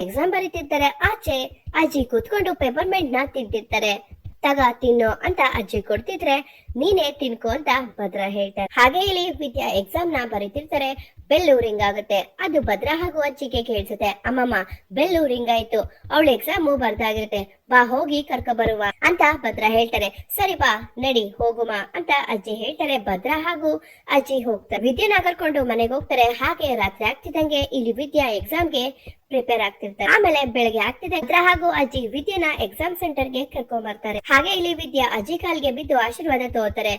Exam ಬರೀತಿರ್ತಾರೆ. ಆಚೆ ಅಜ್ಜಿ ಕೂತ್ಕೊಂಡು ಪೆಪರ್ಮೆಂಟ್ನ ತಿಂತಿರ್ತಾರೆ. ತಗ ತಿನ್ನು ಅಂತ ಅಜ್ಜಿ ಕೊಡ್ತಿದ್ರೆ ನೀನೇ ತಿನ್ಕೋ ಅಂತ ಭದ್ರ ಹೇಳ್ತಾರೆ ಹಾಗೆ ಇಲ್ಲಿ ವಿದ್ಯಾ ಎಕ್ಸಾಮ್ನ ಬರೀತಿರ್ತಾರೆ. ಬೆಲ್ಲು ರಿಂಗ್ ಆಗುತ್ತೆ. ಅದು ಭದ್ರ ಹಾಗೂ ಅಜ್ಜಿಗೆ ಕೇಳಿಸುತ್ತೆ. ಅಮ್ಮಮ್ಮ ಬೆಲ್ಲು ರಿಂಗ್ ಆಯ್ತು. ಅವಳು ಎಕ್ಸಾಮ್ ಬರ್ದಾಗಿರುತ್ತೆ. ಬಾ ಹೋಗಿ ಕರ್ಕೊ ಬರುವ ಅಂತ ಭದ್ರ ಹೇಳ್ತಾರೆ. ಸರಿ ಬಾ, ನಡಿ, ಹೋಗುಮ ಅಂತ ಅಜ್ಜಿ ಹೇಳ್ತಾರೆ. ಭದ್ರ ಹಾಗೂ ಅಜ್ಜಿ ಹೋಗ್ತಾರೆ. ವಿದ್ಯಾನ ಕರ್ಕೊಂಡು ಮನೆಗೆ ಹೋಗ್ತಾರೆ. ಹಾಗೆ ರಾತ್ರಿ ಆಗ್ತಿದ್ದಂಗೆ ಇಲ್ಲಿ ವಿದ್ಯಾ ಎಕ್ಸಾಮ್ಗೆ ಪ್ರಿಪೇರ್ ಆಗ್ತಿರ್ತಾರೆ. ಆಮೇಲೆ ಬೆಳಗ್ಗೆ ಆಗ್ತಿದೆ. ಭದ್ರ ಹಾಗೂ ಅಜ್ಜಿ ವಿದ್ಯಾನ ಎಕ್ಸಾಮ್ ಸೆಂಟರ್ಗೆ ಕರ್ಕೊಂಡ್ ಬರ್ತಾರೆ. ಹಾಗೆ ಇಲ್ಲಿ ವಿದ್ಯಾ ಅಜ್ಜಿ ಕಾಲ್ಗೆ ಬಿದ್ದು ಆಶೀರ್ವಾದ ತಗೋತಾರೆ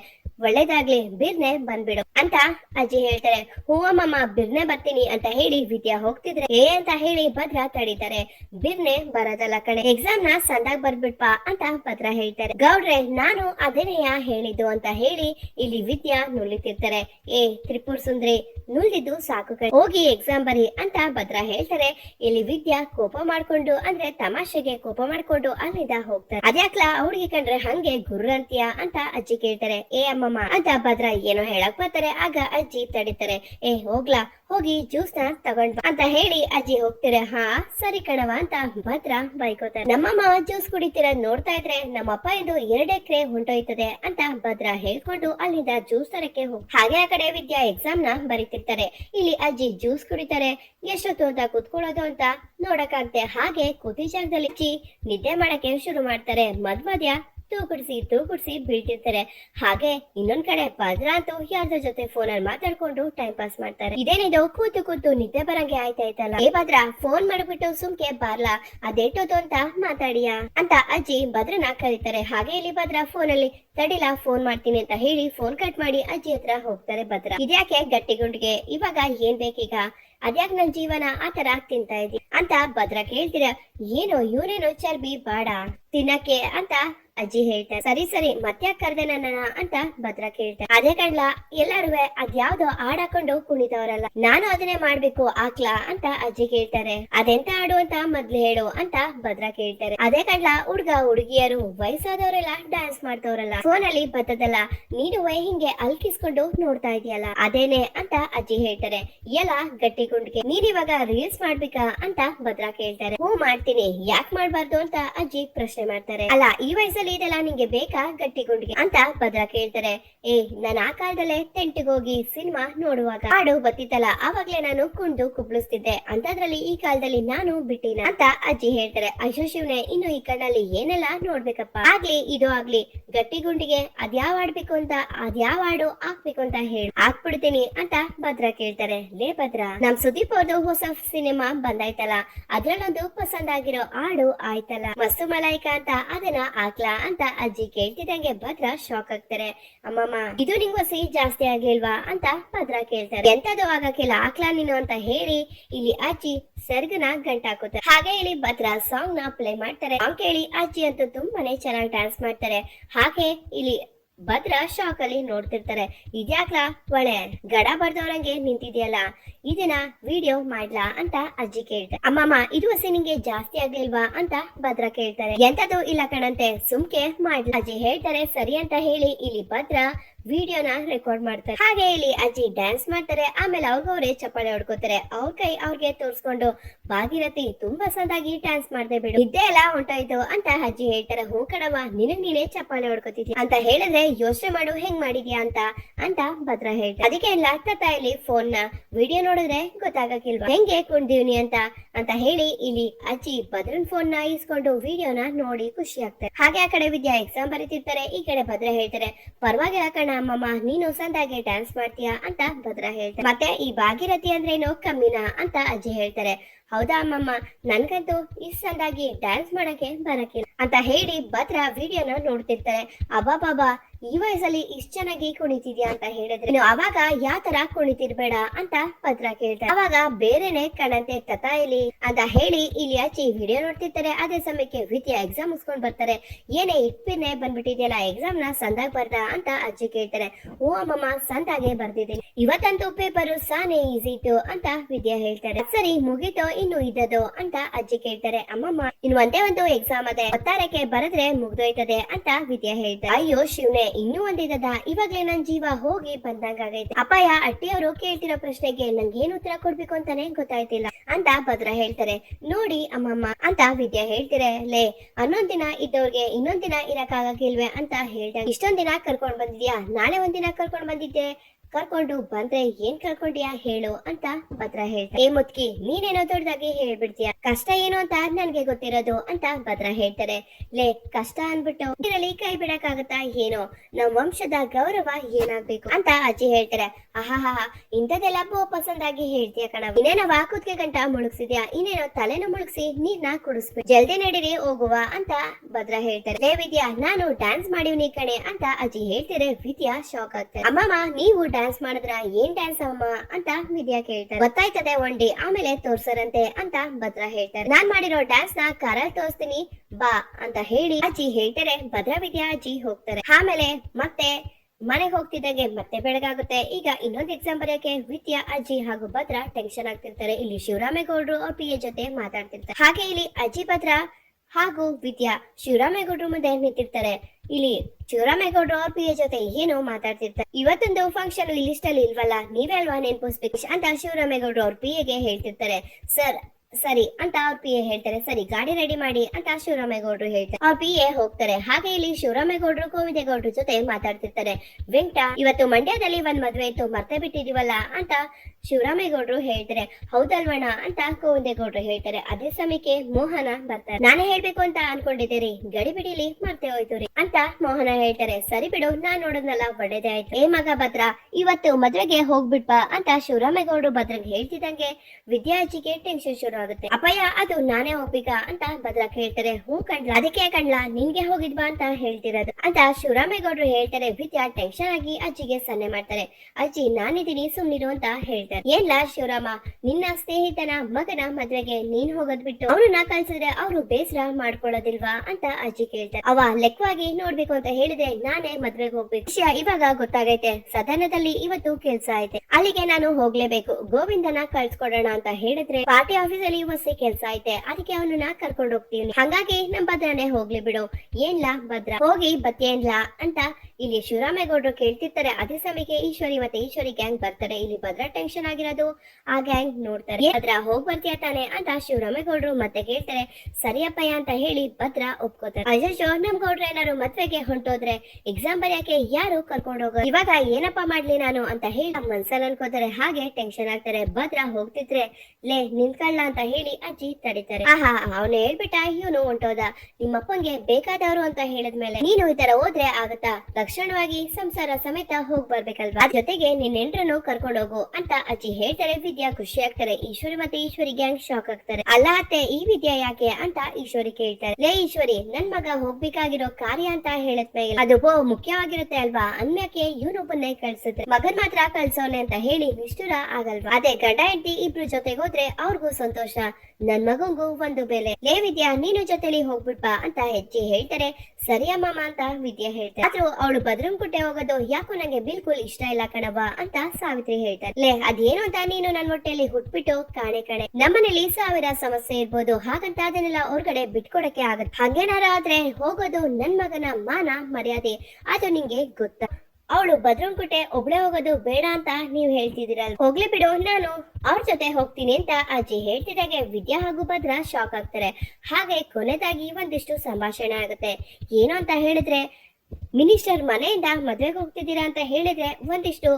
ಒಳ್ಳೇದಾಗ್ಲಿ, ಬಿರ್ನೆ ಬಂದ್ಬಿಡು ಅಂತ ಅಜ್ಜಿ ಹೇಳ್ತಾರೆ. ಹೂವಮ್ಮಮ್ಮ ಬಿರ್ನೆ ಬರ್ತೀನಿ ಅಂತ ಹೇಳಿ ವಿದ್ಯಾ ಹೋಗ್ತಿದ್ರೆ, ಏ ಅಂತ ಹೇಳಿ ಭದ್ರ ತಡೀತಾರೆ. ಬಿರ್ನೆ ಬರೋದಲ್ಲ ಕಣೆ ಎಕ್ಸಾಮ್ನ ಸಂದಾಗ ಬರ್ಬಿಡ್ಪಾ ಅಂತ ಭದ್ರ ಹೇಳ್ತಾರೆ. ಗೌಡ್ರೆ, ನಾನು ಅದೇನೆಯ ಹೇಳಿದ್ದು ಅಂತ ಹೇಳಿ ಇಲ್ಲಿ ವಿದ್ಯಾ ನುಲಿತಿರ್ತಾರೆ ಏ, ತ್ರಿಪುರ್ ಸುಂದ್ರಿ ನುಲಿದು ಸಾಕು ಕಣೆ. ಹೋಗಿ ಎಕ್ಸಾಮ್ ಬರಿ ಅಂತ ಭದ್ರ ಹೇಳ್ತಾರೆ. ಇಲ್ಲಿ ವಿದ್ಯಾ ಕೋಪ ಮಾಡ್ಕೊಂಡು, ಅಂದ್ರೆ ತಮಾಷೆಗೆ ಕೋಪ ಮಾಡ್ಕೊಂಡು ಅಲ್ಲಿಂದ ಹೋಗ್ತಾರೆ. ಅದ್ಯಾಕ್ಲಾ, ಅವ್ರಿಗೆ ಕಂಡ್ರೆ ಹಂಗೆ ಗುರ್ರಂತ್ಯ ಅಂತ ಅಜ್ಜಿ ಕೇಳ್ತಾರೆ. ಏ ಅಮ್ಮಮ್ಮ ಅಂತ ಭದ್ರ ಏನೋ ಹೇಳಕ್ ಬರ್ತಾರೆ. ಆಗ ಅಜ್ಜಿ ತಡಿತಾರೆ. ಏ, ಹೋಗ್ಲಾ. ಹೋಗಿ ಜ್ಯೂಸ್ನ ತಗೊಂಡ್ ಅಂತ ಹೇಳಿ ಅಜ್ಜಿ ಹೋಗ್ತಾರೆ. ಹಾ, ಸರಿ ಕಣವ ಅಂತ ಭದ್ರ ಬೈಕೋತಾರೆ ನಮ್ಮಮ್ಮ ಜ್ಯೂಸ್ ಕುಡಿತೀರ ನೋಡ್ತಾ ಇದ್ರೆ ನಮ್ಮಪ್ಪ ಇದು ಎರಡ್ ಎಕರೆ ಹೊಂಟೋಯ್ತದೆ. ಅಂತ ಭದ್ರ ಹೇಳ್ಕೊಂಡು ಅಲ್ಲಿಂದ ಜ್ಯೂಸ್ ತರಕ್ಕೆ ಹೋಗ್. ಹಾಗೆ ಆ ಕಡೆ ವಿದ್ಯಾ ಎಕ್ಸಾಮ್ನ ಬರೀತಿರ್ತಾರೆ. ಇಲ್ಲಿ ಅಜ್ಜಿ ಜ್ಯೂಸ್ ಕುಡಿತಾರೆ. ಎಷ್ಟೊತ್ತು ಅಂತ ಕುತ್ಕೊಳ್ಳೋದು ಅಂತ ನೋಡಕ್ಕಾಗ್ದೆ ಹಾಗೆ ಕೂತಿ ಜಾಗದಲ್ಲಿ ನಿದ್ದೆ ಮಾಡಕ್ಕೆ ಶುರು ಮಾಡ್ತಾರೆ. ಮಧ್ಮಧ್ಯ ತೂಗುಡ್ಸಿ, ತೂಗುಡಿಸಿ ಬೀಳ್ತಿರ್ತಾರೆ. ಹಾಗೆ ಇನ್ನೊಂದ್ ಕಡೆ ಭದ್ರ ಅಂತೂ ಯಾರ್ದ್ರ ಜೊತೆ ಫೋನಲ್ಲಿ ಮಾತಾಡ್ಕೊಂಡು ಟೈಮ್ ಪಾಸ್ ಮಾಡ್ತಾರೆ. ಇದೇನಿದು? ಕೂತು ಕೂತು ನಿದ್ದೆ ಬರಂಗೆ ಆಯ್ತಾಯ್ತಲ್ಲ? ಏ ಭದ್ರ ಫೋನ್ ಮಾಡ್ಬಿಟ್ಟು ಸುಮ್ಕೆ ಬಾರ್ಲಾ? ಅದೇಟೋದು ಅಂತ ಮಾತಾಡಿಯಾ? ಅಂತ ಅಜ್ಜಿ ಭದ್ರನ ಕರೀತಾರೆ. ಹಾಗೆ ಇಲ್ಲಿ ಭದ್ರ ಫೋನಲ್ಲಿ ತಡಿಲ ಫೋನ್ ಮಾಡ್ತೀನಿ ಅಂತ ಹೇಳಿ ಫೋನ್ ಕಟ್ ಮಾಡಿ ಅಜ್ಜಿ ಹತ್ರ ಹೋಗ್ತಾರೆ ಭದ್ರ. ಇದ್ಯಾಕೆ ಗಟ್ಟಿ ಗುಂಡಿಗೆ? ಇವಾಗ ಏನ್ ಬೇಕೀಗ? ಅದ್ಯಾಕ್ ನನ್ ಜೀವನ ಆತರ ತಿಂತಾ ಇದ್ದೀನಿ ಅಂತ ಭದ್ರ ಕೇಳ್ತೀರ? ಏನೋ ಇವನೇನೋ ಚರ್ಬಿ, ಬಾಡ. ತಿನ್ನಕ್ಕೆ ಅಂತ ಅಜ್ಜಿ ಹೇಳ್ತಾರೆ, ಸರಿ ಸರಿ, ಮತ್ತ್ಯಾಕ್ ಕರ್ದೆ ನನ್ನ ಅಂತ ಭದ್ರ ಕೇಳ್ತಾರೆ. ಅದೇ ಕಣ್ಲ ಎಲ್ಲಾರು ಅದ್ಯಾವ್ದೋ ಆಡಾಕೊಂಡು ಕುಣಿತವ್ರಲ್ಲ, ನಾನು ಅದನ್ನೇ ಮಾಡ್ಬೇಕು ಆಕ್ಲಾ ಅಂತ ಅಜ್ಜಿ ಕೇಳ್ತಾರೆ. ಅದೆಂತ ಆಡು ಅಂತ ಮೊದ್ಲು ಹೇಳು ಅಂತ ಭದ್ರ ಕೇಳ್ತಾರೆ. ಅದೇ ಕಣ್ಲ, ಹುಡ್ಗ, ಹುಡುಗಿಯರು, ವಯಸ್ಸಾದವರೆಲ್ಲ ಡ್ಯಾನ್ಸ್ ಮಾಡ್ತವ್ರಲ್ಲ ಫೋನ್ ಅಲ್ಲಿ ಬರ್ತದಲ್ಲ ನೀನು ವೈ ಹಿಂಗೆ ಅಲ್ಕಿಸ್ಕೊಂಡು ನೋಡ್ತಾ ಇದೀಯಲ್ಲ, ಅದೇನೆ ಅಂತ ಅಜ್ಜಿ ಹೇಳ್ತಾರೆ. ಎಲ್ಲ ಗಟ್ಟಿ ಗುಂಡ್ಗೆ, ನೀನಿವಾಗ ರೀಲ್ಸ್ ಮಾಡ್ಬೇಕಾ? ಅಂತ ಭದ್ರ ಕೇಳ್ತಾರೆ. ಹ್ಞೂ, ಮಾಡ್ತೀನಿ, ಯಾಕ್ ಮಾಡ್ಬಾರ್ದು? ಅಂತ ಅಜ್ಜಿ ಪ್ರಶ್ನೆ ಮಾಡ್ತಾರೆ. ಅಲ್ಲ, ಈ ವಯಸ್ಸಲ್ಲಿ ಇದೆಲ್ಲ ನಿಂಗೆ ಬೇಕಾ ಗಟ್ಟಿ ಗುಂಡಿಗೆ? ಅಂತ ಭದ್ರ ಕೇಳ್ತಾರೆ. ಏ, ನಾನು ಆ ಕಾಲದಲ್ಲೇ ತೆಂಟಿಗೋಗಿ ಸಿನಿಮಾ ನೋಡುವಾಗ ಹಾಡು ಬತ್ತಿತ್ತಲ್ಲ ಅವಾಗ್ಲೇ ನಾನು ಕುಂಡು ಕುಬ್ಳಿಸ್ತಿದ್ದೆ. ಅಂತದ್ರಲ್ಲಿ ಈ ಕಾಲದಲ್ಲಿ ನಾನು ಬಿಟ್ಟಿನ ಅಂತ ಅಜ್ಜಿ ಹೇಳ್ತಾರೆ. ಅಶೋ ಶಿವನೆ, ಇನ್ನು ಈ ಕಣ್ಣಲ್ಲಿ ಏನೆಲ್ಲ ನೋಡ್ಬೇಕಪ್ಪ? ಆಗ್ಲಿ, ಇದು ಆಗ್ಲಿ. ಗಟ್ಟಿ ಗುಂಡಿಗೆ ಅದ್ಯಾವ್ ಆಡ್ಬೇಕು ಅಂತ, ಅದ್ಯಾವ್ ಹಾಡು ಹಾಕ್ಬೇಕು ಅಂತ ಹೇಳಿ. ಹಾಕ್ಬಿಡ್ತೀನಿ ಅಂತ ಭದ್ರ ಕೇಳ್ತಾರೆ. ಲೇ ಭದ್ರ, ನಮ್ ಸುದೀಪ್ ಅವ್ರದ್ದು ಹೊಸ ಸಿನಿಮಾ ಬಂದಾಯ್ತಲ್ಲ, ಅದ್ರಲ್ಲೊಂದು ಪಸಂದ್ ಆಗಿರೋ ಹಾಡು ಆಯ್ತಲ್ಲ. ಮಸ್ತು ಮಲಾಯಿಕಾ ಅಂತ ಅದನ್ನ ಹಾಕ್ಲಾ. ಅಂತ ಅಜ್ಜಿ ಕೇಳ್ತಿದಂಗೆ ಭದ್ರ ಶಾಕ್ ಆಗ್ತಾರೆ. ಅಮ್ಮಮ್ಮ, ಇದು ನಿಂಗೂ ಸಿಹಿ ಜಾಸ್ತಿ ಆಗ್ಲಿಲ್ವಾ ಅಂತ ಭದ್ರ ಕೇಳ್ತಾರೆ. ಎಂತದು ಆಗಕ್ಕೆಲ್ಲ, ಆಕ್ಲಾ ನೀನು ಅಂತ ಹೇಳಿ ಇಲ್ಲಿ ಅಜ್ಜಿ ಸರ್ಗನ ಗಂಟಾಕುತ್ತಾರೆ ಹಾಗೆ ಇಲ್ಲಿ ಭದ್ರ ಸಾಂಗ್ನ ಪ್ಲೇ ಮಾಡ್ತಾರೆ. ಸಾಂಗ್ ಕೇಳಿ ಅಜ್ಜಿ ಅಂತೂ ತುಂಬಾನೇ ಚೆನ್ನಾಗಿ ಡ್ಯಾನ್ಸ್ ಮಾಡ್ತಾರೆ. ಹಾಗೆ ಇಲ್ಲಿ ಭದ್ರ ಶಾಕ್ ಅಲ್ಲಿ ನೋಡ್ತಿರ್ತಾರೆ. ಇದ್ಯಾಕ್ಲಾ ಒಳೆ ಗಡ ಬರ್ದವ್ರಂಗೆ ನಿಂತಿದ್ಯಲ್ಲ? ಇದನ್ನ ವಿಡಿಯೋ ಮಾಡ್ಲಾ ಅಂತ ಅಜ್ಜಿ ಕೇಳ್ತಾರೆ ಅಮ್ಮಮ್ಮ, ಇದು ಹಸಿ ನಿಂಗೆ ಜಾಸ್ತಿ ಆಗ್ಲಿಲ್ವಾ ಅಂತ ಭದ್ರ ಕೇಳ್ತಾರೆ. ಎಂತದು ಇಲ್ಲ ಕಣಂತೆ, ಸುಮ್ಕೆ ಮಾಡ್ಲಾ. ಅಜ್ಜಿ ಹೇಳ್ತಾರೆ, ಸರಿ ಅಂತ ಹೇಳಿ ಇಲ್ಲಿ ಭದ್ರ ವಿಡಿಯೋನ ರೆಕಾರ್ಡ್ ಮಾಡ್ತಾರೆ. ಹಾಗೆ ಇಲ್ಲಿ ಅಜ್ಜಿ ಡ್ಯಾನ್ಸ್ ಮಾಡ್ತಾರೆ, ಆಮೇಲೆ ಅವ್ರಿಗವ್ರೆ ಚಪ್ಪಾಳೆ ಹೊಡ್ಕೋತಾರೆ. ಅವ್ರ ಕೈ ಅವ್ರಿಗೆ ತೋರಿಸ್ಕೊಂಡು ಭಾಗಿರಥಿ ತುಂಬಾ ಸಂದಾಗಿ ಡ್ಯಾನ್ಸ್ ಮಾಡ್ದೆ ಬಿಡು. ಇದ್ದೇ ಎಲ್ಲ ಹೊಂಟೋಯ್ತು ಅಂತ ಅಜ್ಜಿ ಹೇಳ್ತಾರೆ. ಹೂ ಕಣವ ನಿನಗ್ ನೀನೇ ಚಪ್ಪಾಳೆ ಅಂತ ಹೇಳಿದ್ರೆ, ಯೋಚನೆ ಮಾಡು, ಹೆಂಗ್ ಮಾಡಿದ್ಯಾ ಅಂತ ಅಂತ ಭದ್ರ ಹೇಳ್ತಾರೆ. ಅದಕ್ಕೆ ತಾಯಿ ಇಲ್ಲಿ ಫೋನ್ನ. ವಿಡಿಯೋ ನೋಡಿದ್ರೆ ಗೊತ್ತಾಗಕ್ಕಿಲ್ವಾ? ಹೆಂಗೆ ಕುಣ್ದಿವ್ನಿ ಅಂತ ಅಂತ ಹೇಳಿ ಇಲ್ಲಿ ಅಜ್ಜಿ ಭದ್ರನ್ ಫೋನ್ನ ಇಸ್ಕೊಂಡು ವಿಡಿಯೋನ ನೋಡಿ ಖುಷಿ ಆಗ್ತಾರೆ. ಹಾಗೆ ಆ ಕಡೆ ವಿದ್ಯಾ ಎಕ್ಸಾಮ್ ಬರೀತಿರ್ತಾರೆ, ಈ ಕಡೆ ಭದ್ರ ಹೇಳ್ತಾರೆ. ಪರವಾಗಿಲ್ಲ ಕಣ ಅಮ್ಮಮ್ಮ ನೀನು ಸಂದಾಗೆ ಡ್ಯಾನ್ಸ್ ಮಾಡ್ತೀಯಾ ಅಂತ ಭದ್ರ ಹೇಳ್ತಾರೆ. ಮತ್ತೆ ಈ ಭಾಗೀರಥಿ ಅಂದ್ರೇನು? ಕಮ್ಮಿನಾ ಅಂತ ಅಜ್ಜಿ ಹೇಳ್ತಾರೆ. ಹೌದಾ ಅಮ್ಮಮ್ಮ ನನ್ಗಂತೂ ಸಂದಾಗಿ ಡ್ಯಾನ್ಸ್ ಮಾಡಕ್ಕೆ ಬರಕಿಲ್ಲ ಅಂತ ಹೇಳಿ ಭದ್ರ ವಿಡಿಯೋನ ನೋಡ್ತಿರ್ತಾರೆ. ಅಬ್ಬಾಬಾಬಾ ಈ ವಯಸ್ಸಲ್ಲಿ ಇಷ್ಟ ಚೆನ್ನಾಗಿ ಕುಣಿತಿದ್ಯಾ ಅಂತ ಹೇಳಿದ್ರೆ ಅವಾಗ ಯಾವ ತರ ಕುಣಿತಿರ್ಬೇಡ ಅಂತ ಪತ್ರ ಕೇಳ್ತಾರೆ. ಅವಾಗ ಬೇರೆನೆ ಕಣಂತೆ ತತಾ ಇಲಿ ಅಂತ ಹೇಳಿ ಇಲ್ಲಿ ಅಜ್ಜಿ ವಿಡಿಯೋ ನೋಡ್ತಿರ್ತಾರೆ. ಅದೇ ಸಮಯಕ್ಕೆ ವಿದ್ಯಾ ಎಕ್ಸಾಮ್ ಮುಗಿಸ್ಕೊಂಡ್ ಬರ್ತಾರೆ. ಏನೇ ಇಪ್ಪಿನೇ ಬಂದ್ಬಿಟ್ಟಿದ್ಯಲ್ಲ ಎಕ್ಸಾಮ್ನ ಸಂದಾಗ ಬರ್ದ ಅಂತ ಅಜ್ಜಿ ಕೇಳ್ತಾರೆ. ಓ ಅಮ್ಮಮ್ಮ, ಸಂದಾಗೆ ಬರ್ದಿದೆ. ಇವತ್ತಂತೂ ಪೇಪರ್ ಸಾನೆ ಈಸಿ ಇತ್ತು ಅಂತ ವಿದ್ಯಾ ಹೇಳ್ತಾರೆ. ಸರಿ ಮುಗಿತೋ ಇನ್ನು ಇದ್ದದೋ ಅಂತ ಅಜ್ಜಿ ಕೇಳ್ತಾರೆ. ಅಮ್ಮಮ್ಮ, ಇನ್ನು ಒಂದೇ ಒಂದು ಎಕ್ಸಾಮ್ ಅದೇ. ಒತ್ತಾರಕ್ಕೆ ಬರೆದ್ರೆ ಮುಗ್ದೋಯ್ತದೆ ಅಂತ ವಿದ್ಯಾ ಹೇಳ್ತಾರೆ. ಅಯ್ಯೋ ಶಿವನೇ ಇನ್ನೂ ಒಂದಿದದ ಇವಾಗಲೇ ನನ್ ಜೀವ ಹೋಗಿ ಬಂದಂಗಾಗೈತೆ ಅಪಾಯ ಅಟ್ಟಿಯವರು ಕೇಳ್ತಿರೋ ಪ್ರಶ್ನೆಗೆ ನಂಗೆ ಏನು ಉತ್ತರ ಕೊಡ್ಬೇಕು ಅಂತಾನೆ ಗೊತ್ತಾಯ್ತಿಲ್ಲ. ಅಂತ ಭದ್ರ ಹೇಳ್ತಾರೆ. ನೋಡಿ ಅಮ್ಮಮ್ಮ, ಅಂತ ವಿದ್ಯಾ ಹೇಳ್ತಿರೆ ಲೇ, ಅನ್ನೊಂದ್ ದಿನ ಇದ್ದವ್ರಿಗೆ ಇನ್ನೊಂದ್ ದಿನ ಇರಕ್ಕಾಗಿಲ್ವೇ ಅಂತ ಹೇಳ್ತಾರೆ ಇಷ್ಟೊಂದ್ ದಿನ ಕರ್ಕೊಂಡ್ ಬಂದಿದ್ಯಾ? ನಾಳೆ ಒಂದ್ ದಿನ ಕರ್ಕೊಂಡ್ ಬಂದಿದ್ದೆ. ಕರ್ಕೊಂಡು ಬಂದ್ರೆ ಏನ್ ಕರ್ಕೊಂಡಿಯಾ ಹೇಳು ಅಂತ ಭದ್ರ ಹೇಳ್ತಾರೆ ಏ ಮುತ್ಕಿ, ನೀನೇನೋ ದೊಡ್ಡದಾಗಿ ಹೇಳ್ಬಿಡ್ತೀಯ. ಕಷ್ಟ ಏನು ಅಂತ ನನ್ಗೆ ಗೊತ್ತಿರೋದು ಅಂತ ಭದ್ರ ಹೇಳ್ತಾರೆ. ಲೇ, ಕಷ್ಟ ಅನ್ಬಿಟ್ಟು ಇದರಲ್ಲಿ ಕೈ ಬಿಡಕ್ಕಾಗತ್ತಾ ಏನೋ? ನಮ್ ವಂಶದ ಗೌರವ ಏನಾಗ್ಬೇಕು ಅಂತ ಅಜ್ಜಿ ಹೇಳ್ತಾರೆ. ಆಹಾಹಾ ಇಂಥದೆಲ್ಲ ಬೋ ಪಸಂದಾಗಿ ಹೇಳ್ತೀಯ ಕಣ ಇನ್ನೇನೋ ಕುತ್ಕೆ ಗಂಟ ಮುಳುಗ್ಸಿದ್ಯಾ? ಇನ್ನೇನೋ ತಲೆನ ಮುಳುಗ್ಸಿ ನೀರ್ನ ಕುಡಿಸ್ಬೇಕು ಜಲ್ದಿ ನಡೀರಿ, ಹೋಗುವ ಅಂತ ಭದ್ರ ಹೇಳ್ತಾರೆ. ಲೇ ವಿದ್ಯಾ, ನಾನು ಡ್ಯಾನ್ಸ್ ಮಾಡಿವ್ನಿ ಕಣೆ ಅಂತ ಅಜ್ಜಿ ಹೇಳ್ತಾರೆ ವಿದ್ಯಾ ಶಾಕ್ ಆಗ್ತಾರೆ. ಅಮ್ಮಮ್ಮ, ನೀವು ಡ್ಯಾನ್ಸ್ ಮಾಡಿದ್ರ? ಏನ್ ಡ್ಯಾನ್ಸ್ ಅಮ್ಮ? ಅಂತ ವಿದ್ಯಾ ಕೇಳ್ತಾರೆ. ಗೊತ್ತಾಯ್ತದೆ ಒಂಡಿ, ಆಮೇಲೆ ತೋರ್ಸರಂತೆ ಅಂತ ಭದ್ರ ಹೇಳ್ತಾರೆ. ನಾನ್ ಮಾಡಿರೋ ಡ್ಯಾನ್ಸ್ನ ಕರಲ್ ತೋರಿಸ್ತೀನಿ, ಬಾ ಅಂತ ಹೇಳಿ ಅಜ್ಜಿ ಹೇಳ್ತಾರೆ. ಭದ್ರ ವಿದ್ಯಾ ಅಜ್ಜಿ ಹೋಗ್ತಾರೆ. ಆಮೇಲೆ ಮತ್ತೆ ಮನೆಗೆ ಹೋಗ್ತಿದ್ದಂಗೆ ಮತ್ತೆ ಬೆಳಗಾಗುತ್ತೆ. ಈಗ ಇನ್ನೊಂದು ಎಕ್ಸಾಮ್ ಬರೆಯಕ್ಕೆ ವಿದ್ಯಾ, ಅಜ್ಜಿ ಹಾಗೂ ಭದ್ರ ಟೆನ್ಷನ್ ಆಗ್ತಿರ್ತಾರೆ. ಇಲ್ಲಿ ಶಿವರಾಮೇಗೌಡರು ಅವ್ರ ಪಿ ಜೊತೆ ಮಾತಾಡ್ತಿರ್ತಾರೆ. ಹಾಗೆ ಇಲ್ಲಿ ಅಜ್ಜಿ, ಭದ್ರ ಹಾಗೂ ವಿದ್ಯಾ ಶಿವರಾಮೇಗೌಡರು ಮುಂದೆ ನಿಂತಿರ್ತಾರೆ. ಇಲ್ಲಿ ಶಿವರಾಮೇಗೌಡರು ಅವ್ರ ಪಿ ಎ ಜೊತೆ ಏನೋ ಮಾತಾಡ್ತಿರ್ತಾರೆ? ಇವತ್ತೊಂದು ಫಂಕ್ಷನ್ ಲಿಸ್ಟ್ ಅಲ್ಲಿ ಇಲ್ವಲ್ಲ? ನೀವೇ ಅಲ್ವಾ ನೆನ್ಪಿಸ್ಬೇಕು? ಅಂತ ಶಿವರಾಮೇಗೌಡ್ರು ಅವ್ರ ಪಿ ಎಗೆ ಹೇಳ್ತಿರ್ತಾರೆ. ಸರ್, ಸರಿ, ಅಂತ ಅವ್ರ ಪಿ ಎ ಹೇಳ್ತಾರೆ. ಸರಿ, ಗಾಡಿ ರೆಡಿ ಮಾಡಿ, ಅಂತ ಶಿವರಾಮೇಗೌಡರು ಹೇಳ್ತಾರೆ. ಅವ್ರ ಪಿ ಎ ಹೋಗ್ತಾರೆ. ಹಾಗೆ ಇಲ್ಲಿ ಶಿವರಾಮೇಗೌಡರು ಗೌಡ್ರ ಜೊತೆ ಮಾತಾಡ್ತಿರ್ತಾರೆ. ವೆಂಕಟ, ಇವತ್ತು ಮಂಡ್ಯದಲ್ಲಿ ಒಂದ್ ಮದ್ವೆ ಇತ್ತು ಮರ್ತೆ ಬಿಟ್ಟಿದೀವಲ್ಲ ಅಂತ ಶಿವರಾಮೇಗೌಡರು ಹೇಳ್ತಾರೆ ಹೌದಲ್ವಣ ಅಂತ ಗೋವಿಂದೇಗೌಡರು ಹೇಳ್ತಾರೆ. ಅದೇ ಸಮಯಕ್ಕೆ ಮೋಹನ ಬರ್ತಾರೆ. ನಾನೇ ಹೇಳ್ಬೇಕು ಅಂತ ಅನ್ಕೊಂಡಿದ್ದೀರಿ. ಗಡಿ ಬಿಡಿಲಿ ಮರ್ತೆ ಹೋಯ್ತು ರೀ. ಅಂತ ಮೋಹನ ಹೇಳ್ತಾರೆ. ಸರಿ ಬಿಡು, ನಾನ್ ನೋಡೋದ್ನಲ್ಲ ಒಳ್ಳೇದೇ ಆಯ್ತು. ಏ ಮಗ ಭದ್ರ, ಇವತ್ತು ಮದ್ವೆಗೆ ಹೋಗ್ಬಿಡ್ಪ ಅಂತ ಶಿವರಾಮೇಗೌಡರು ಭದ್ರಂಗ್ ಹೇಳ್ತಿದ್ದಂಗೆ ವಿದ್ಯಾರ್ಥಿಗೆ ಟೆನ್ಷನ್ ಶುರು ಆಗುತ್ತೆ. ಅಪಾಯ ಅದು ನಾನೇ ಒಪ್ಪಿಗ ಅಂತ ಭದ್ರ ಹೇಳ್ತಾರೆ. ಹ್ಞೂ ಕಣ್ಲಾ, ಅದಕ್ಕೆ ಕಣ್ಲಾ, ನಿನ್ಗೆ ಹೋಗಿದ್ವಾ ಅಂತ ಹೇಳ್ತಿರೋದು. ಅಂತ ಶಿವರಾಮೇಗೌಡರು ಹೇಳ್ತಾರೆ, ವಿದ್ಯಾ ಟೆನ್ಷನ್ ಆಗಿ ಅಜ್ಜಿಗೆ ಸನ್ನೆ ಮಾಡ್ತಾರೆ. ಅಜ್ಜಿ, ನಾನಿದ್ದೀನಿ, ಸುಮ್ನಿರು ಅಂತ ಹೇಳ್ತಾರೆ. ಏನ್ಲಾ ಶಿವರಾಮ, ನಿನ್ನ ಸ್ನೇಹಿತನ ಮಗನ ಮದ್ವೆಗೆ ನೀನ್ ಹೋಗೋದ್ ಬಿಟ್ಟು ಅವ್ರನ್ನ ಕಳ್ಸಿದ್ರೆ ಅವ್ರು ಬೇಸರ ಮಾಡ್ಕೊಳ್ಳೋದಿಲ್ವಾ? ಅಂತ ಅಜ್ಜಿ ಕೇಳ್ತಾರೆ. ಅವ ಲೆಕ್ಕವಾಗಿ ನೋಡ್ಬೇಕು ಅಂತ ಹೇಳಿದ್ರೆ ನಾನೇ ಮದ್ವೆಗೆ ಹೋಗ್ಬೇಕು. ವಿಷಯ ಇವಾಗ ಗೊತ್ತಾಗೈತೆ. ಸದನದಲ್ಲಿ ಇವತ್ತು ಕೆಲ್ಸ ಐತೆ. ಅಲ್ಲಿಗೆ ನಾನು ಹೋಗ್ಲೇಬೇಕು. ಗೋವಿಂದನ ಕಳ್ಸ್ಕೊಡೋಣ ಅಂತ ಹೇಳಿದ್ರೆ ಪಾರ್ಟಿ ಆಫೀಸ್ ಅಲ್ಲಿ ಹೊಸ ಕೆಲ್ಸ ಐತೆ. ಅದಕ್ಕೆ ಅವನನ್ನ ಕರ್ಕೊಂಡು ಹೋಗ್ತೀನಿ ಹಂಗಾಗಿ ನಮ್ ಭದ್ರನೇ ಹೋಗ್ಲಿ ಬಿಡು. ಏನ್ಲಾ ಭದ್ರ? ಹೋಗಿ ಬತ್ತೇನ್ಲಾ ಅಂತ ಇಲ್ಲಿ ಶಿವರಾಮೇಗೌಡರು ಕೇಳ್ತಿರ್ತಾರೆ. ಅದೇ ಸಮಯಕ್ಕೆ ಈಶ್ವರಿ ಮತ್ತೆ ಈಶ್ವರಿ ಗ್ಯಾಂಗ್ ಬರ್ತಾರೆ. ಇಲ್ಲಿ ಭದ್ರ ಟೆನ್ಷನ್ ಆಗಿರೋದು. ಆ ಗ್ಯಾಂಗ್ ನೋಡ್ತಾರೆ. ಭದ್ರ ಹೋಗ್ ಬರ್ತೀಯ ತಾನೆ ಅಂತ ಶಿವರಾಮೇಗೌಡರು ಮತ್ತೆ ಕೇಳ್ತಾರೆ. ಸರಿಯಪ್ಪಯ್ಯ ಅಂತ ಹೇಳಿ ಭದ್ರ ಒಪ್ಕೋತಾರೆ. ಅಜಯ್ ಶಿವರಾಮ್ ಗೌಡ್ರ ಏನಾರು ಮದ್ವೆಗೆ ಹೊಂಟೋದ್ರೆ ಎಕ್ಸಾಮ್ ಬರೆಯಕ್ಕೆ ಯಾರು ಕರ್ಕೊಂಡು ಹೋಗೋ ಇವಾಗ ಏನಪ್ಪಾ ಮಾಡ್ಲಿ ನಾನು ಅಂತ ಹೇಳಿ ಮನ್ಸಲ್ಲಿ ಅನ್ಕೋತಾರೆ. ಹಾಗೆ ಟೆನ್ಷನ್ ಆಗ್ತಾರೆ. ಭದ್ರ ಹೋಗ್ತಿದ್ರೆ, ಲೇ, ನಿಂತ್ಕೊಳ್ಳ ಅಂತ ಹೇಳಿ ಅಜ್ಜಿ ತಡಿತಾರೆ. ಆಹಾ, ಅವನು ಹೇಳ್ಬಿಟ್ಟ, ಇವನು ಹೊಂಟೋದ. ನಿಮ್ಮಪ್ಪಂಗೆ ಬೇಕಾದವರು ಅಂತ ಹೇಳಿದ್ಮೇಲೆ ನೀನು ತರ ಹೋದ್ರೆ ಆಗತ್ತಾ? ಲಕ್ಷಣವಾಗಿ ಸಂಸಾರ ಸಮೇತ ಹೋಗ್ ಬರ್ಬೇಕಲ್ವಾ? ಜೊತೆಗೆ ನಿನ್ನೆಂಟ್ರನ್ನು ಕರ್ಕೊಂಡೋಗು ಅಂತ ಅಜ್ಜಿ ಹೇಳ್ತಾರೆ. ವಿದ್ಯಾ ಖುಷಿ ಆಗ್ತಾರೆ. ಈಶ್ವರಿ ಮತ್ತೆ ಈಶ್ವರಿ ಗ್ಯಾಂಗ್ ಶಾಕ್ ಆಗ್ತಾರೆ. ಅಲ್ಲ ಅತ್ತೆ, ಈ ವಿದ್ಯಾ ಯಾಕೆ ಅಂತ ಈಶ್ವರಿ ಕೇಳ್ತಾರೆ. ಲೇ ಈಶ್ವರಿ, ನನ್ ಮಗ ಹೋಗ್ಬೇಕಾಗಿರೋ ಕಾರ್ಯ ಅಂತ ಹೇಳದ್ಮೇಲೆ ಅದು ಮುಖ್ಯವಾಗಿರುತ್ತೆ ಅಲ್ವಾ? ಅನ್ಯಕ್ಕೆ ಇವನೊಬ್ಬನ್ನೇ ಕಳ್ಸುತ್ತೆ. ಮಗನ್ ಮಾತ್ರ ಕಳ್ಸೋನೆ ಅಂತ ಹೇಳಿ ನಿಷ್ಠುರ ಆಗಲ್ವಾ? ಅದೇ ಗಂಡ ಹೆಂಡತಿ ಇಬ್ರು ಜೊತೆಗೆ ಹೋದ್ರೆ ಅವ್ರಿಗೂ ಸಂತೋಷ, ನನ್ ಮಗಂಗೂ ಒಂದು ಬೆಲೆ. ಲೇ ವಿದ್ಯಾ, ನೀನು ಜೊತೆಲಿ ಹೋಗ್ಬಿಟ್ಬಾ ಅಂತ ಹೆಜ್ಜೆ ಹೇಳ್ತಾರೆ. ಸರಿಯಮ್ಮ ಅಂತ ವಿದ್ಯಾ ಹೇಳ್ತಾರೆ ಆದ್ರೂ ಅವಳು ಬದ್ರಂಕುಟ್ಟೆ ಹೋಗೋದು ಯಾಕೋ ನಂಗೆ ಬಿಲ್ಕುಲ್ ಇಷ್ಟ ಇಲ್ಲ ಕಣವ ಅಂತ ಸಾವಿತ್ರಿ ಹೇಳ್ತಾರೆ ಲೇ, ಅದೇನು ಅಂತ ನೀನು ನನ್ನ ಹೊಟ್ಟೆಯಲ್ಲಿ ಹುಟ್ಬಿಟ್ಟು ಕಾಣೆ ಕಣೆ. ನಮ್ಮನೇಲಿ ಸಾವಿರ ಸಮಸ್ಯೆ ಇರ್ಬೋದು, ಹಾಗಂತ ಅದನ್ನೆಲ್ಲ ಹೊರ್ಗಡೆ ಬಿಟ್ಕೊಡಕ್ಕೆ ಆಗತ್ತೆ ಹಾಗೇನಾರ ಆದ್ರೆ ಹೋಗೋದು ನನ್ ಮಗನ ಮಾನ ಮರ್ಯಾದೆ. ಅದು ನಿಂಗೆ ಗೊತ್ತಾ. ಅವಳು ಭದ್ರಂಕುಟೆ ಒಬ್ಳೆ ಹೋಗೋದು ಬೇಡ ಅಂತ ನೀವ್ ಹೇಳ್ತಿದಿರಲ್ ಹೋಗ್ಲಿ ಬಿಡು, ನಾನು ಅವ್ರ ಜೊತೆ ಹೋಗ್ತೀನಿ ಅಂತ ಅಜ್ಜಿ ಹೇಳ್ತಿದಾಗೆ ವಿದ್ಯಾ ಹಾಗೂ ಭದ್ರ ಶಾಕ್ ಆಗ್ತಾರೆ. ಹಾಗೆ ಕೊನೆದಾಗಿ ಒಂದಿಷ್ಟು ಸಂಭಾಷಣೆ ಆಗುತ್ತೆ. ಏನು ಅಂತ ಹೇಳಿದ್ರೆ ಮಿನಿಸ್ಟರ್ ಮನೆಯಿಂದ ಮದ್ವೆಗೆ ಹೋಗ್ತಿದ್ದೀರಾ ಅಂತ ಹೇಳಿದ್ರೆ ಒಂದಿಷ್ಟು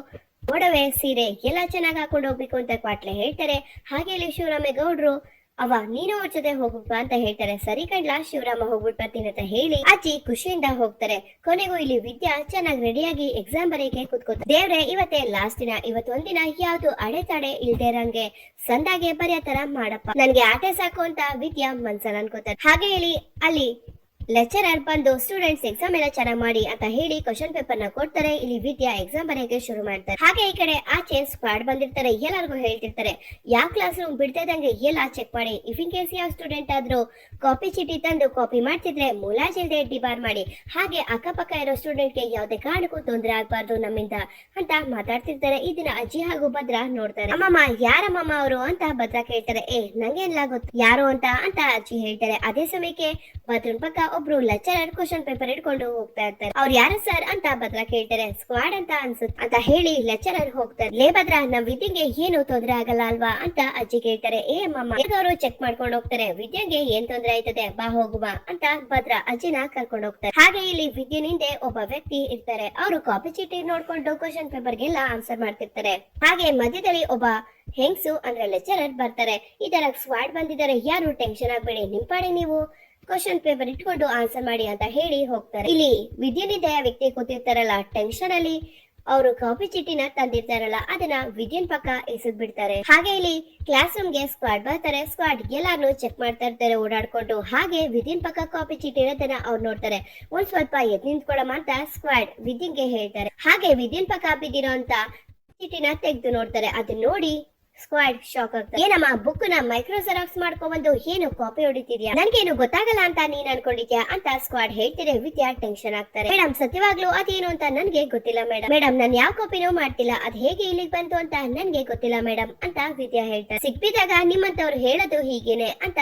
ಒಡವೆ ಸೀರೆ ಎಲ್ಲ ಚೆನ್ನಾಗಿ ಹಾಕೊಂಡು ಹೋಗ್ಬೇಕು ಅಂತ ಕ್ವಾಟ್ಲೆ ಹೇಳ್ತಾರೆ. ಹಾಗೆ ಇಲ್ಲಿ ಶಿವರಾಮೇಗೌಡ್ರು ಅವ, ನೀನು ಅವ್ರ ಹೋಗ್ಬೇಕು ಅಂತ ಹೇಳ್ತಾರೆ. ಸರಿ ಕಣ್ಲಾ, ಶಿವರಾಮ ಬರ್ತೀನಿ ಅಂತ ಹೇಳಿ ಅಜ್ಜಿ ಖುಷಿಯಿಂದ ಹೋಗ್ತಾರೆ. ಕೊನೆಗೂ ಇಲ್ಲಿ ವಿದ್ಯಾ ಚೆನ್ನಾಗಿ ರೆಡಿಯಾಗಿ ಎಕ್ಸಾಮ್ ಬರೆಯಕ್ಕೆ ಕುತ್ಕೋತಾರೆ ದೇವ್ರೆ, ಇವತ್ತೇ ಲಾಸ್ಟ್ ದಿನ. ಇವತ್ತೊಂದಿನ ಯಾವ್ದು ಅಡೆತಡೆ ಇಲ್ದೇ ಇರಂಗೆ. ಸಂದಾಗೆ ಬರೆಯೋ ತರ ಮಾಡಪ್ಪ. ನನ್ಗೆ ಆಟೆ ಸಾಕು ಅಂತ ವಿದ್ಯಾ ಮನ್ಸಲ್ಲಿ ಅನ್ಕೋತಾರೆ ಹಾಗೆ ಹೇಳಿ, ಅಲ್ಲಿ ಲೆಕ್ಚರರ್ ಬಂದು ಸ್ಟೂಡೆಂಟ್ಸ್ ಎಕ್ಸಾಮ್ ಎಲ್ಲ ಚೆನ್ನಾಗಿ ಮಾಡಿ ಅಂತ ಹೇಳಿ ಕ್ವಶನ್ ಪೇಪರ್ನ ಕೊಡ್ತಾರೆ. ಇಲ್ಲಿ ವಿದ್ಯಾ ಎಕ್ಸಾಮ್ ಬರೆಯಕ್ಕೆ ಶುರು ಮಾಡ್ತಾರೆ. ಹಾಗೆ ಈ ಕಡೆ ಆಚೆ ಸ್ಕ್ವಾಡ್ ಬಂದಿರ್ತಾರೆ. ಎಲ್ಲರಿಗೂ ಹೇಳ್ತಿರ್ತಾರೆ ಯಾವ ಕ್ಲಾಸ್ ರೂಮ್ ಬಿಡ್ತಾ ಇದ್ದಂಗೆ ಎಲ್ಲ ಚೆಕ್ ಮಾಡಿ. ಇಫ್ ಇನ್ ಕೇಸ್ ಯಾವ ಸ್ಟೂಡೆಂಟ್ ಆದ್ರೂ ಕಾಪಿ ಚೀಟಿ ತಂದು ಕಾಪಿ ಮಾಡ್ತಿದ್ರೆ ಮುಲಾಜಿಲ್ದೆ ಡಿಬಾರ್ ಮಾಡಿ. ಹಾಗೆ ಅಕ್ಕಪಕ್ಕ ಇರೋ ಸ್ಟೂಡೆಂಟ್ಗೆ ಯಾವುದೇ ಕಾರಣಕ್ಕೂ ತೊಂದರೆ ಆಗ್ಬಾರ್ದು ನಮ್ಮಿಂದ ಅಂತ ಮಾತಾಡ್ತಿರ್ತಾರೆ. ಇದನ್ನ ಅಜ್ಜಿ ಹಾಗೂ ಭದ್ರ ನೋಡ್ತಾರೆ. ಅಮ್ಮಮ್ಮ, ಯಾರಮ್ಮಮ್ಮ ಅವರು? ಅಂತ ಭದ್ರ ಕೇಳ್ತಾರೆ. ಏ, ನಂಗೆ ಗೊತ್ತು? ಯಾರು ಅಂತ? ಅಂತ ಅಜ್ಜಿ ಹೇಳ್ತಾರೆ. ಅದೇ ಸಮಯಕ್ಕೆ ಭದ್ರನ್ ಪಕ್ಕ ಒಬ್ರು ಲೆಕ್ಚರರ್ ಕ್ವಶನ್ ಪೇಪರ್ ಇಟ್ಕೊಂಡು ಹೋಗ್ತಾ ಇರ್ತಾರೆ. ಅವ್ರು ಯಾರು ಸರ್ ಅಂತ ಭದ್ರ ಕೇಳ್ತಾರೆ ಸ್ಕ್ವಾಡ್ ಅಂತ ಅನ್ಸುತ್ತೆ ಅಂತ ಹೇಳಿ ಲೆಕ್ಚರರ್ ಹೋಗ್ತಾರೆ. ಲೇ ಭದ್ರ ನಮ್ ವಿದ್ಯೆಗೆ ಏನು ತೊಂದ್ರೆ ಆಗಲ್ಲ ಅಲ್ವಾ ಅಂತ ಅಜ್ಜಿ ಕೇಳ್ತಾರೆ. ಏ ಮಮ್ಮ ಅವರು ಚೆಕ್ ಮಾಡ್ಕೊಂಡು ಹೋಗ್ತಾರೆ. ವಿದ್ಯೆಗೆ ಏನ್ ತೊಂದ್ರೆ ಆಯ್ತದೆ, ಬಾ ಹೋಗುವ ಅಂತ ಭದ್ರ ಅಜ್ಜಿನ ಕರ್ಕೊಂಡು ಹೋಗ್ತಾರೆ. ಹಾಗೆ ಇಲ್ಲಿ ವಿದ್ಯೆ ಹಿಂದೆ ಒಬ್ಬ ವ್ಯಕ್ತಿ ಇರ್ತಾರೆ. ಅವರು ಕಾಪಿ ಚೀಟಿ ನೋಡ್ಕೊಂಡು ಕ್ವಶನ್ ಪೇಪರ್ಗೆಲ್ಲ ಆನ್ಸರ್ ಮಾಡ್ತಿರ್ತಾರೆ. ಹಾಗೆ ಮಧ್ಯದಲ್ಲಿ ಒಬ್ಬ ಹೆಂಗ್ಸು ಅಂದ್ರೆ ಲೆಕ್ಚರರ್ ಬರ್ತಾರೆ. ಈ ತರ ಸ್ಕ್ವಾಡ್ ಬಂದಿದ್ದಾರೆ. ಯಾರು ಟೆನ್ಷನ್ ಆಗ್ಬೇಡಿ, ನಿಮ್ ಪಾಡಿ ನೀವು. ಕ್ವಶನ್ ಪೇಪರ್ ಇಟ್ಕೊಂಡು ಆನ್ಸರ್ ಮಾಡಿ ಅಂತ ಹೇಳಿ ಹೋಗ್ತಾರೆ. ಇಲ್ಲಿ ವಿದ್ಯಾನಿಧಯ ವ್ಯಕ್ತಿ ಕೂತಿರ್ತಾರಲ್ಲ ಟೆನ್ಷನ್ ಅಲ್ಲಿ ಅವರು ಕಾಪಿ ಚೀಟಿನ ತಂದಿರ್ತಾರಲ್ಲ, ಅದನ್ನ ವಿದ್ಯನ್ ಪಕ್ಕ ಎಸೆದ್ ಬಿಡ್ತಾರೆ ಹಾಗೆ ಇಲ್ಲಿ ಕ್ಲಾಸ್ ರೂಮ್ಗೆ ಸ್ಕ್ವಾಡ್ ಬರ್ತಾರೆ. ಸ್ಕ್ವಾಡ್ ಎಲ್ಲಾರು ಚೆಕ್ ಮಾಡ್ತಾ ಇರ್ತಾರೆ, ಓಡಾಡ್ಕೊಂಡು. ಹಾಗೆ ವಿದ್ಯನ್ ಪಕ್ಕ ಕಾಪಿ ಚೀಟಿ ಇರೋದನ್ನ ಅವ್ರು ನೋಡ್ತಾರೆ. ಒಂದ್ ಸ್ವಲ್ಪ ಎದ್ ನಿಂತ್ಕೊಳಮ್ಮ ಅಂತ ಸ್ಕ್ವಾಡ್ ವಿದ್ಯನ್ಗೆ ಹೇಳ್ತಾರೆ. ಹಾಗೆ ವಿದ್ಯನ್ ಪಕ್ಕ ಬಿದ್ದಿರೋ ಅಂತ ಚೀಟಿನ ತೆಗೆದು ನೋಡ್ತಾರೆ. ಅದನ್ನ ನೋಡಿ ಸ್ಕ್ವಾಡ್ ಶಾಕ್ ಆಗ್ತದೆ ಏನಮ್ಮ ಬುಕ್ನ ಮೈಕ್ರೋ ಜೆರಾಕ್ಸ್ ಮಾಡ್ಕೊಂಡ್ಬಂದು ಏನು ಕಾಪಿ ಹೊಡಿತಿದ್ಯಾ? ನನ್ಗೇನು ಗೊತ್ತಾಗಲ್ಲ ಅಂತ ನೀನ್ ಅನ್ಕೊಂಡಿದ್ಯಾ? ಅಂತ ಸ್ಕ್ವಾಡ್ ಹೇಳ್ತಿದ್ರೆ ವಿದ್ಯಾ ಟೆನ್ಷನ್ ಆಗ್ತಾರೆ. ಮೇಡಮ್ ಸತ್ಯವಾಗ್ಲೂ ಅದೇನು ಅಂತ ನನ್ಗೆ ಗೊತ್ತಿಲ್ಲ ಮೇಡಮ್ ಮೇಡಮ್ ನಾನು ಯಾವ ಕಾಪಿನೂ ಮಾಡ್ತಿಲ್ಲ. ಅದ್ ಹೇಗೆ ಇಲ್ಲಿಗೆ ಬಂತು ಅಂತ ನನ್ಗೆ ಗೊತ್ತಿಲ್ಲ ಮೇಡಮ್ ಅಂತ ವಿದ್ಯಾ ಹೇಳ್ತಾರೆ ಸಿಕ್ಬಿದಾಗ ನಿಮ್ಮಂತವ್ರು ಹೇಳೋದು ಹೀಗೇನೆ ಅಂತ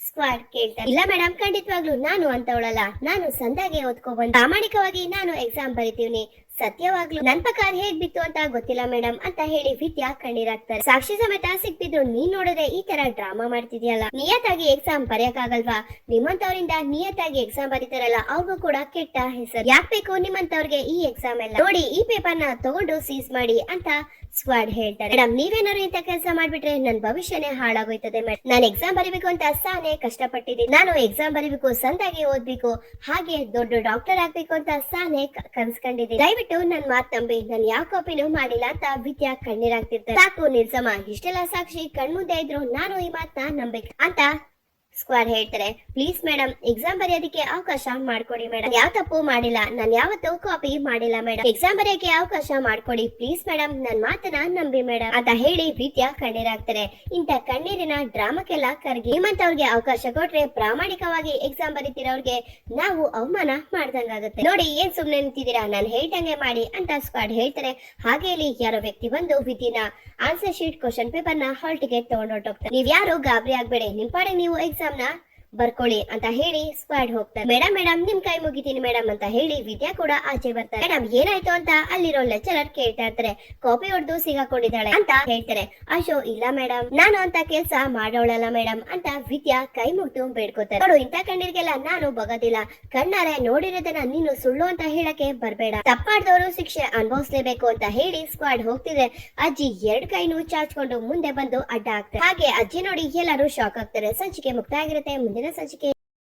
ಸ್ಕ್ವಾಡ್ ಕೇಳ್ತಾರೆ ಇಲ್ಲ ಮೇಡಮ್ ಖಂಡಿತವಾಗ್ಲೂ ನಾನು ಅಂತವಳಲ್ಲ. ನಾನು ಸಂದಾಗೆ ಓದ್ಕೊಬಂದು ಪ್ರಾಮಾಣಿಕವಾಗಿ ನಾನು ಎಕ್ಸಾಮ್ ಬರಿತೀವಿ ಸತ್ಯವಾಗ್ಲೂ ನನ್ ಪ್ರಕಾರ ಹೇಗ್ ಬಿತ್ತು ಅಂತ ಗೊತ್ತಿಲ್ಲ ಮೇಡಮ್ ಅಂತ ಹೇಳಿ ವಿದ್ಯಾ ಕಣ್ಣೀರಾಗ್ತಾರೆ. ಸಾಕ್ಷಿ ಸಮೇತ ಸಿಕ್ಬಿದ್ರು, ನೀನ್ ನೋಡಿದ್ರೆ ಈ ತರ ಡ್ರಾಮಾ ಮಾಡ್ತಿದ್ಯಲ್ಲ? ನಿಯತ್ತಾಗಿ ಎಕ್ಸಾಮ್ ಬರೆಯಕ್ಕಾಗಲ್ವಾ? ನಿಮ್ಮಂತವರಿಂದ ನಿಯತ್ತಾಗಿ ಎಕ್ಸಾಮ್ ಬರೀತಾರಲ್ಲ, ಅವ್ರಿಗೂ ಕೂಡ ಕೆಟ್ಟ ಹೆಸರು. ಯಾಕೆ ಬೇಕು ನಿಮ್ಮಂತವ್ರಿಗೆ ಈ ಎಕ್ಸಾಮ್ ಎಲ್ಲ? ನೋಡಿ, ಈ ಪೇಪರ್ನ ತಗೊಂಡು ಸೀಸ್ ಮಾಡಿ ಅಂತ ಸ್ಕ್ವಾಡ್ ಹೇಳ್ತಾರೆ. ಮೇಡಮ್ ನೀವೇನಾದ್ರು ಇಂತ ಕೆಲಸ ಮಾಡ್ಬಿಟ್ರೆ ನನ್ ಭವಿಷ್ಯನೇ ಹಾಳಾಗೋಯ್ತದೆ ಮೇಡಮ್ ನಾನು ಎಕ್ಸಾಮ್ ಬರೀಬೇಕು ಅಂತ ಸಾನೆ ಕಷ್ಟಪಟ್ಟಿದ್ದೀನಿ. ನಾನು ಎಕ್ಸಾಮ್ ಬರೀಬೇಕು, ಸಂದಾಗಿ ಓದ್ಬೇಕು, ಹಾಗೆ ದೊಡ್ಡ ಡಾಕ್ಟರ್ ಆಗ್ಬೇಕು ಅಂತ ಸಾನೆ ಕನ್ಸ್ಕೊಂಡಿದ್ದೀನಿ. ನನ್ ಮಾತು ನಂಬಿ ನಾನು ಯಾವ ಕಾಪಿನೂ ಮಾಡಿಲ್ಲ ಅಂತ ವಿದ್ಯಾ ಕಣ್ಣೀರಾಗ್ತಿರ್ತಾರೆ. ಸಾಕು ನಿಲ್ಸಮ್ಮ ಇಷ್ಟೆಲ್ಲ ಸಾಕ್ಷಿ, ಕಣ್ಮುಂದೆ ಇದ್ರು ನಾನು ಈ ಮಾತನ್ನ ನಂಬೇಕು ಅಂತ ಸ್ಕ್ವಾಡ್ ಹೇಳ್ತಾರೆ ಪ್ಲೀಸ್ ಮೇಡಮ್ ಎಕ್ಸಾಮ್ ಬರೆಯೋದಕ್ಕೆ ಅವಕಾಶ ಮಾಡ್ಕೊಡಿ ಮೇಡಮ್ ಯಾವ ತಪ್ಪು ಮಾಡಿಲ್ಲ, ನಾನು ಯಾವತ್ತೂ ಕಾಪಿ ಮಾಡಿಲ್ಲ ಮೇಡಮ್ ಎಕ್ಸಾಮ್ ಬರೆಯೋಕೆ ಅವಕಾಶ ಮಾಡ್ಕೊಡಿ ಪ್ಲೀಸ್ ಮೇಡಮ್ ನನ್ ಮಾತನ್ನ ನಂಬಿ ಮೇಡಮ್ ಅಂತ ಹೇಳಿ ವಿದ್ಯಾ ಕಣ್ಣೀರಾಗ್ತಾರೆ. ಇಂತ ಕಣ್ಣೀರಿನ ಡ್ರಾಮಕ್ಕೆಲ್ಲ ಕರಗಿ ನಿಮ್ಮಂತವ್ರಿಗೆ ಅವಕಾಶ ಕೊಟ್ರೆ ಪ್ರಾಮಾಣಿಕವಾಗಿ ಎಕ್ಸಾಮ್ ಬರೀತಿರೋರ್ಗೆ ನಾವು ಅವಮಾನ ಮಾಡ್ದಂಗಾಗುತ್ತೆ. ನೋಡಿ, ಏನ್ ಸುಮ್ನೆ ನಿಂತಿದ್ದೀರಾ? ನಾನು ಹೇಳ್ದಂಗೆ ಮಾಡಿ ಅಂತ ಸ್ಕ್ವಾಡ್ ಹೇಳ್ತಾರೆ. ಹಾಗೆ ಇಲ್ಲಿ ಯಾರೋ ವ್ಯಕ್ತಿ ಬಂದು ವಿದಿನ ಆನ್ಸರ್ ಶೀಟ್ ಕ್ವಶನ್ ಪೇಪರ್ನ ಹಾಲ್ ಟಿಕೆಟ್ ತಗೊಂಡು ಹೊರಟೋಗ್ತಾರೆ ನೀವ್ ಯಾರು ಗಾಬರಿ ಆಗ್ಬೇಡಿ, ನಿಮ್ ಪಾಡೆ ನೀವು ಎಕ್ಸಾಮ್ ನ ಬರ್ಕೊಳ್ಳಿ ಅಂತ ಹೇಳಿ ಸ್ಕ್ವಾಡ್ ಹೋಗ್ತಾರೆ. ಮೇಡಮ್ ಮೇಡಮ್ ನಿಮ್ ಕೈ ಮುಗಿತೀನಿ ಮೇಡಮ್ ಅಂತ ಹೇಳಿ ವಿದ್ಯಾ ಕೂಡ ಆಚೆ ಬರ್ತಾರೆ. ಮೇಡಮ್ ಏನಾಯ್ತು ಅಂತ ಅಲ್ಲಿರೋ ಲೆಕ್ಚರರ್ ಕೇಳ್ತಾ ಇರ್ತಾರೆ. ಕಾಪಿ ಹೊಡೆದು ಸಿಗಾಕೊಂಡಿದ್ದಾಳೆ ಅಂತ ಹೇಳ್ತಾರೆ. ಅಶೋ ಇಲ್ಲ ಮೇಡಮ್ ನಾನು ಅಂತ ಕೆಲ್ಸ ಮಾಡೋಳಲ್ಲ ಮೇಡಮ್ ಅಂತ ವಿದ್ಯಾ ಕೈ ಮುಗಿದು ಬೇಡ್ಕೋತಾರೆ. ನೋಡು ಇಂತ ಕಣ್ಣೀರಿಗೆಲ್ಲ ನಾನು ಬಗೋದಿಲ್ಲ. ಕಣ್ಣಾರೆ ನೋಡಿರೋದನ್ನ ನೀನು ಸುಳ್ಳು ಅಂತ ಹೇಳಕ್ಕೆ ಬರ್ಬೇಡ. ತಪ್ಪಾಡ್ದವರು ಶಿಕ್ಷೆ ಅನುಭವಿಸ್ಲೇಬೇಕು ಅಂತ ಹೇಳಿ ಸ್ಕ್ವಾಡ್ ಹೋಗ್ತಿದೆ. ಅಜ್ಜಿ ಎರಡ್ ಕೈನು ಚಾಚ್ಕೊಂಡು ಮುಂದೆ ಬಂದು ಅಡ್ಡ ಆಗ್ತಾರೆ ಹಾಗೆ ಅಜ್ಜಿ ನೋಡಿ ಎಲ್ಲರೂ ಶಾಕ್ ಆಗ್ತಾರೆ. ಸಂಚಿಕೆ ಮುಕ್ತ ಆಗಿರುತ್ತೆ. ಮುಂದಿನ ಸಂಚಿಕೆ